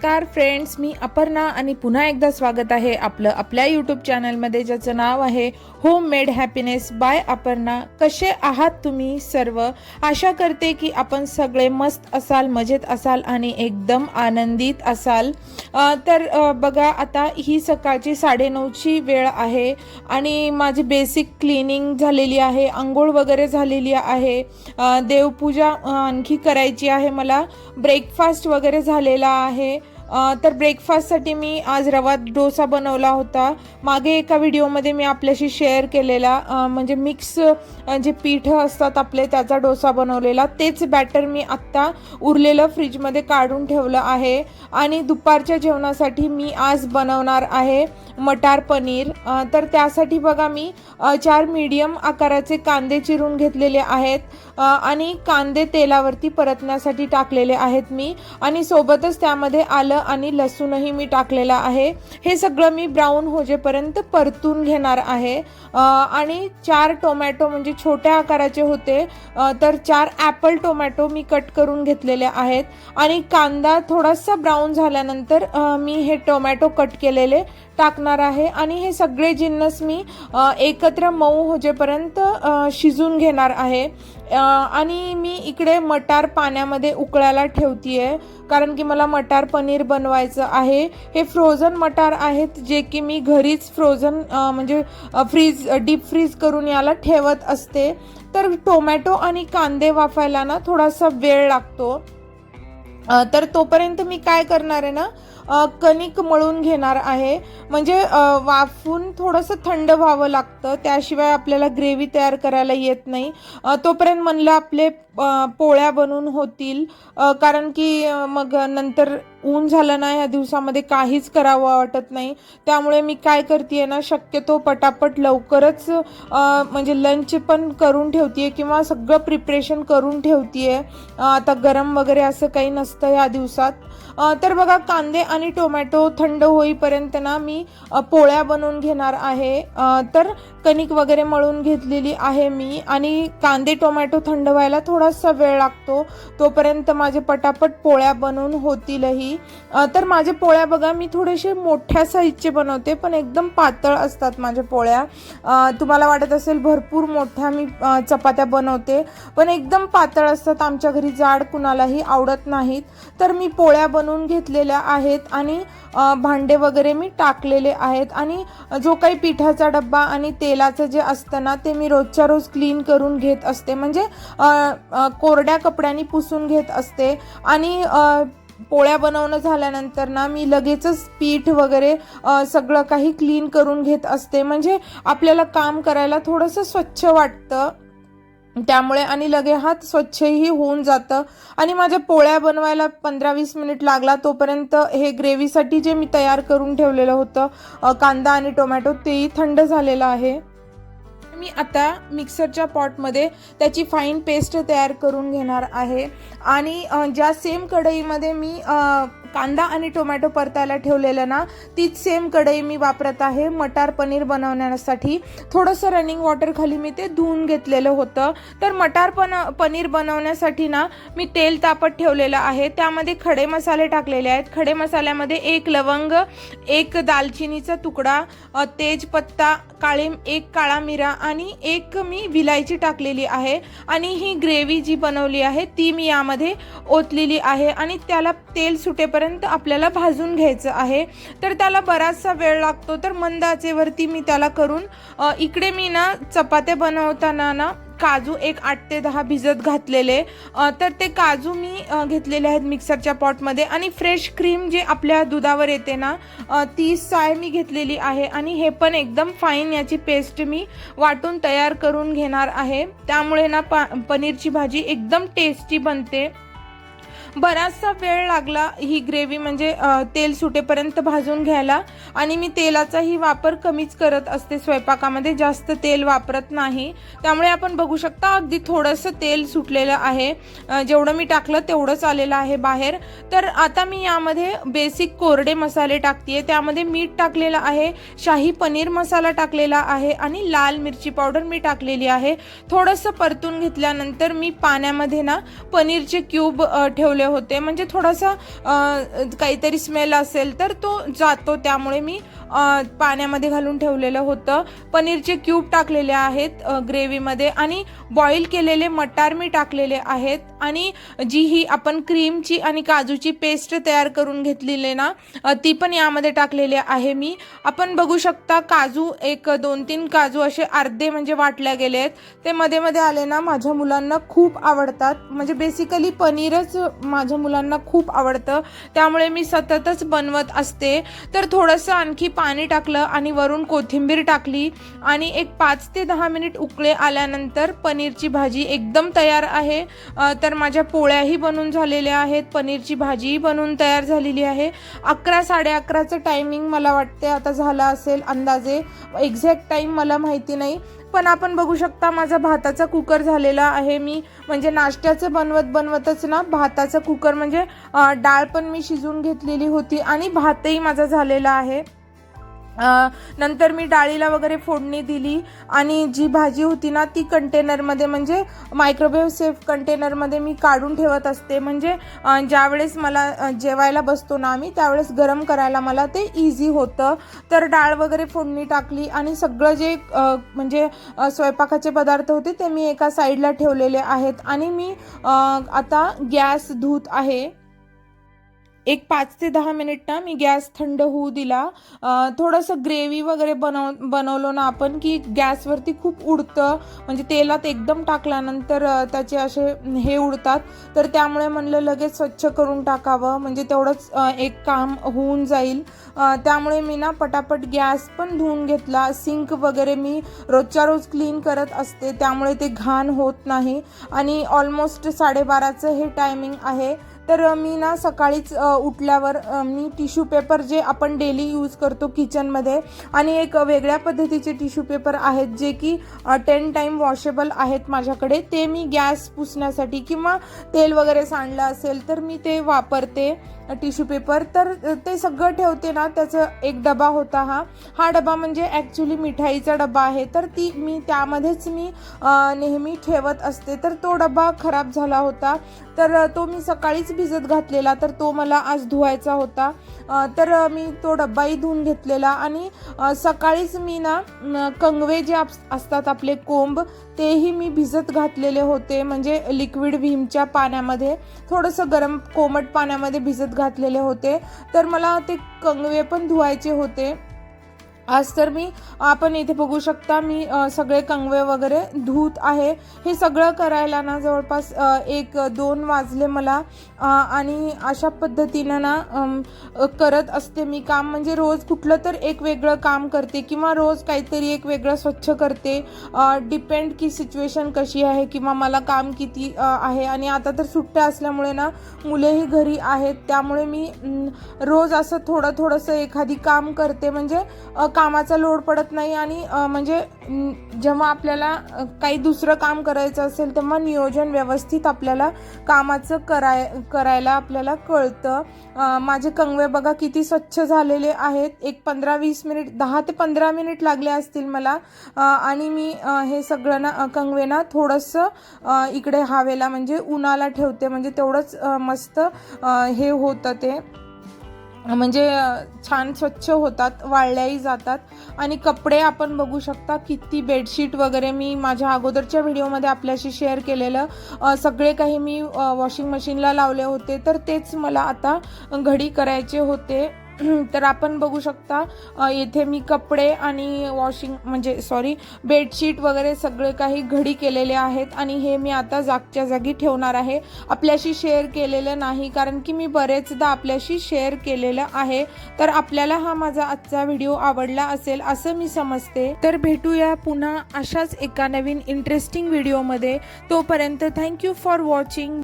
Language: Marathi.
K नमस्कार फ्रेंड्स मी अपर्णा आणि पुन्हा एकदा स्वागत आहे आपलं आपल्या यूट्यूब चॅनलमध्ये ज्याचं नाव आहे home made happiness by Aparna. कसे आहात तुम्ही सर्व? आशा करते की आपण सगळे मस्त असाल मजेत असाल आणि एकदम आनंदित असाल. तर बघा आता ही सकाळची साडेनऊची वेळ आहे आणि माझी बेसिक क्लिनिंग झालेली आहे आंघोळ वगैरे झालेली आहे. देवपूजा आणखी करायची आहे मला. ब्रेकफास्ट वगैरे झालेला आहे. तर ब्रेकफास्टसाठी मी आज रवा डोसा बनवला होता. मागे एका व्हिडिओमध्ये मी आपल्याशी शेअर केलेला म्हणजे मिक्स जे पीठ असतात आपले त्याचा डोसा बनवलेला. तेच बॅटर मी आत्ता उरलेलं फ्रीजमध्ये काढून ठेवलं आहे. आणि दुपारच्या जेवणासाठी मी आज बनवणार आहे मटार पनीर. तर त्यासाठी बघा मी चार मीडियम आकाराचे कांदे चिरून घेतलेले आहेत. आणि कांदे तेलावरती परतण्यासाठी टाकलेले आहेत मी. आणि सोबतच त्यामध्ये आलं आणि लसूणही मी टाकलेला आहे. हे सगळं मी ब्राऊन होजेपर्यंत परतून घेणार आहे. आणि चार टोमॅटो म्हणजे छोट्या आकाराचे होते. तर चार ॲपल टोमॅटो मी कट करून घेतलेले आहेत. आणि कांदा थोडासा ब्राऊन झाल्यानंतर मी हे टोमॅटो कट केलेले टाकणार आहे आणि हे सगळे जिन्नस मी एकत्र मऊ होजेपर्यंत शिजून घेणार आहे. आणि मी इकडे मटार पाण्यामध्ये उकळायला ठेवतीये कारण की मला मटार पनीर बनवायचं आहे. हे फ्रोझन मटार आहेत जे की मी घरीच फ्रोझन म्हणजे फ्रीज डीप फ्रीज करून याला ठेवत असते. तर टोमॅटो आणि कांदे वाफायला ना थोडासा वेळ लागतो. तर तोपर्यंत मी काय करणार आहे ना कणिक मळून घेणार आहे. म्हणजे वाफून थोडंसं थंड व्हावं लागतं. त्याशिवाय आपल्याला ग्रेव्ही तयार करायला येत नाही. तोपर्यंत म्हणलं आपले पोळ्या बनून होतील. कारण की मग नंतर ऊन झालं ना ह्या दिवसामध्ये काहीच करावं वाटत नाही. त्यामुळे मी काय करते ना शक्यतो पटापट लवकरच म्हणजे लंच पण करून ठेवते किंवा सगळं प्रिपरेशन करून ठेवते आता गरम वगैरे असं काही नसतं ह्या दिवसात. तर बघा कांदे आणि टोमॅटो थंड होईपर्यंत ना मी पोळ्या बनवून घेणार आहे. तर कणिक वगैरे मळून घेतलेली आहे मी. आणि कांदे टोमॅटो थंड व्हायला थोडासा वेळ लागतो. तोपर्यंत माझे पटापट पोळ्या बनवून होतीलही. तर माझे पोळ्या बघा मी थोडेसे मोठ्या साईजचे बनवते पण एकदम पातळ असतात माझ्या पोळ्या. तुम्हाला वाटत असेल भरपूर मोठ्या मी चपात्या बनवते पण एकदम पातळ असतात. आमच्या घरी जाड कुणालाही आवडत नाहीत. तर मी पोळ्या बनवून घेतलेल्या आहेत आणि भांडे वगैरे मी टाकलेले आहेत. आणि जो काही पिठाचा डब्बा आणि तेलाचं जे असतं ना ते मी रोजच्या रोज क्लीन करून घेत असते. म्हणजे कोरड्या कपड्यांनी पुसून घेत असते. आणि पोळ्या बनवणं झाल्यानंतर ना मी लगेचच पीठ वगैरे सगळं काही क्लीन करून घेत असते. म्हणजे आपल्याला काम करायला थोडंसं स्वच्छ वाटतं. त्यामुळे आणि लगे हात स्वच्छही होऊन जातं. आणि माझ्या पोळ्या बनवायला पंधरा वीस मिनिट लागला तोपर्यंत हे ग्रेव्हीसाठी जे मी तयार करून ठेवलेलं होतं कांदा आणि टोमॅटो तेही थंड झालेलं आहे. मी आता मिक्सरच्या पॉटमध्ये त्याची फाईन पेस्ट तयार करून घेणार आहे. आणि ज्या सेम कढईमध्ये मी कांदा आणि टोमॅटो परतायला ठेवलेलं ना तीच सेम कढई मी वापरत आहे. मटार पनीर बनवण्यासाठी थोडंसं रनिंग वॉटर खाली मी ते धुवून घेतलेलं होतं. तर मटार पण पनीर बनवण्यासाठी ना मी तेल तापत ठेवलेलं आहे. त्यामध्ये खडे मसाले टाकलेले आहेत. खडे मसाल्यामध्ये एक लवंग एक दालचिनीचा तुकडा तेजपत्ता काळे एक काळा मिरा आणि एक मी विलायची टाकलेली आहे. आणि ही ग्रेव्ही जी बनवली आहे ती मी यामध्ये ओतलेली आहे. आणि त्याला तेल सुटेपर्यंत आपल्याला भाजून घ्यायचं आहे. तर त्याला बराचसा वेळ लागतो. तर मंद आचेवरती मी त्याला करून इकडे मी ना चपात्या बनवताना ना काजू एक आठ ते दहा भिजत घातलेले. तर ते काजू मी घेतलेले आहेत मिक्सरच्या पॉटमध्ये. आणि फ्रेश क्रीम जे आपल्या दुधावर येते ना ती साय मी घेतलेली आहे. आणि हे पण एकदम फाईन याची पेस्ट मी वाटून तयार करून घेणार आहे. त्यामुळे ना पा पनीरची भाजी एकदम टेस्टी बनते. बराचसा वेळ लागला ही ग्रेव्ही म्हणजे तेल सुटेपर्यंत भाजून घ्यायला. आणि मी तेलाचाही वापर कमीच करत असते स्वयंपाकामध्ये जास्त तेल वापरत नाही. त्यामुळे आपण बघू शकता अगदी थोडंसं तेल सुटलेलं आहे. जेवढं मी टाकलं तेवढंच आलेलं आहे बाहेर. तर आता मी यामध्ये बेसिक कोरडे मसाले टाकते त्यामध्ये मीठ टाकलेलं आहे शाही पनीर मसाला टाकलेला आहे आणि लाल मिरची पावडर मी टाकलेली आहे. थोडंसं परतून घेतल्यानंतर मी पाण्यामध्ये ना पनीरचे क्यूब ठेवले होते. म्हणजे थोडासा काहीतरी स्मेल असेल तर तो जातो. त्यामुळे मी पाण्यामध्ये घालून ठेवलेलं होतं. पनीरचे क्यूब टाकलेले आहेत ग्रेव्हीमध्ये आणि बॉईल केलेले मटार मी टाकलेले आहेत. आणि जी ही आपण क्रीमची आणि काजूची पेस्ट तयार करून घेतलेली ना ती पण यामध्ये टाकलेली आहे मी. आपण बघू शकता काजू एक दोन तीन काजू असे अर्धे म्हणजे वाटल्या गेले आहेत. ते मध्ये मध्ये आले ना माझ्या मुलांना खूप आवडतात. म्हणजे बेसिकली पनीरच माझ्या मुलांना खूप आवडतं. त्यामुळे मी सततच बनवत असते. तर थोडंसं आणखी पाणी टाकलं आणि वरून कोथिंबीर टाकली आणि एक पाच ते दहा मिनिट उकळे आल्यानंतर पनीरची भाजी एकदम तयार आहे. तर माझ्या पोळ्याही बनून झालेल्या आहेत. पनीरची भाजीही बनवून तयार झालेली आहे. अकरा साडे अकराचं टायमिंग मला वाटते आता झालं असेल अंदाजे. एक्झॅक्ट टाईम मला माहिती नाही. पण आपण बघू शकता माझा भाताचा कुकर झालेला आहे. मी म्हणजे नाश्त्याचं बनवत बनवतच ना भाताचा कुकर म्हणजे डाळ पण मी शिजवून घेतलेली होती आणि भातही माझा झालेला आहे. नंतर मी डाळीला वगैरे फोडणी दिली आणि जी भाजी होती ना ती कंटेनरमध्ये म्हणजे मायक्रोवेव्ह सेफ कंटेनरमध्ये मी काढून ठेवत असते. म्हणजे ज्यावेळेस मला जेवायला बसतो ना आम्ही त्यावेळेस गरम करायला मला ते इझी होतं. तर डाळ वगैरे फोडणी टाकली आणि सगळं जे म्हणजे स्वयंपाकाचे पदार्थ होते ते मी एका साईडला ठेवलेले आहेत. आणि मी आता गॅस धूत आहे. एक पाच ते दहा मिनिट ना मी गॅस थंड होऊ दिला. थोडंसं ग्रेव्ही वगैरे बनव बनवलो ना आपण की गॅसवरती खूप उडतं. म्हणजे तेलात एकदम टाकल्यानंतर त्याचे असे हे उडतात. तर त्यामुळे म्हणलं लगेच स्वच्छ करून टाकावं. म्हणजे तेवढंच एक काम होऊन जाईल. त्यामुळे मी ना पटापट गॅस पण धुवून घेतला. सिंक वगैरे मी रोजच्या रोज क्लीन करत असते. त्यामुळे ते घाण होत नाही. आणि ऑलमोस्ट साडेबाराचं हे टायमिंग आहे. तर मी ना सकाळीच उठल्यावर मी टिश्यू पेपर जे आपण डेली यूज करतो किचनमध्ये आणि एक वेगळ्या पद्धतीचे टिश्यू पेपर आहेत जे की टेन टाईम वॉशेबल आहेत माझ्याकडे. ते मी गॅस पुसण्यासाठी किंवा तेल वगैरे सांडलं असेल तर मी ते वापरते टिश्यू पेपर. तर ते सगळं ठेवते ना त्याचं एक डबा होता हा. हा डबा म्हणजे ॲक्च्युली मिठाईचा डबा आहे. तर ती मी त्यामध्येच मी नेहमी ठेवत असते. तर तो डबा खराब झाला होता. तर तो मी सकाळीच भिजत घातलेला तर तो मला आज धुवायचा होता. तर मी तो डब्बाही धुवून घेतलेला आणि सकाळीच मी ना कंगवे जे असतात आपले कोंब तेही मी भिजत घातलेले होते. म्हणजे लिक्विड व्हीमच्या पाण्यामध्ये थोडंसं गरम कोमट पाण्यामध्ये भिजत घातलेले होते. तर मला ते कंगवे पण धुवायचे होते. आज तर मी आपण इथे बघू शकता मी सगळे कंगवे वगैरे धूत आहे. हे सगळं करायला ना जवळपास एक दोन वाजले मला. आणि अशा पद्धतीनं ना करत असते मी काम. म्हणजे रोज कुठलं तर एक वेगळं काम करते किंवा रोज काहीतरी एक वेगळं स्वच्छ करते. डिपेंड की सिच्युएशन कशी आहे किंवा मला काम किती आहे. आणि आता तर सुट्ट्या असल्यामुळे ना मुलेही घरी आहेत. त्यामुळे मी रोज असं थोडं थोडंसं एखादी काम करते. म्हणजे कामाचा लोड पडत नाही आणि म्हणजे जेव्हा आपल्याला काही दुसरं काम करायचं असेल तेव्हा नियोजन व्यवस्थित आपल्याला कामाचं कराय करायला आपल्याला कळतं. माझे कंगवे बघा किती स्वच्छ झालेले आहेत. एक पंधरा वीस मिनिट दहा ते पंधरा मिनिट लागले असतील मला. आणि मी हे सगळं ना कंगवेना थोडंसं इकडे हवेला म्हणजे उन्हाला ठेवते. म्हणजे तेवढंच मस्त हे होतं ते. म्हणजे छान स्वच्छ होतात वाळल्याही जातात. आणि कपडे आपण बघू शकता किती बेडशीट वगैरे मी माझ्या अगोदरच्या व्हिडिओमध्ये आपल्याशी शेअर केलेलं. सगळे काही मी वॉशिंग मशीनला लावले होते तर तेच मला आता घडी करायचे होते. तर आपण बघू शकता येथे मी कपडे आणि वॉशिंग म्हणजे सॉरी बेडशीट वगैरे सगळे काही घडी केलेले आहेत आणि हे मी आता जागच्या जागी ठेवणार आहे. आपल्याशी शेअर केलेलं नाही कारण की मी बरेचदा आपल्याशी शेअर केलेलं आहे. तर आपल्याला हा माझा आजचा व्हिडिओ आवडला असेल असं मी समजते. तर भेटूया पुन्हा अशाच एका नवीन इंटरेस्टिंग व्हिडिओमध्ये तोपर्यंत थँक्यू फॉर वॉचिंग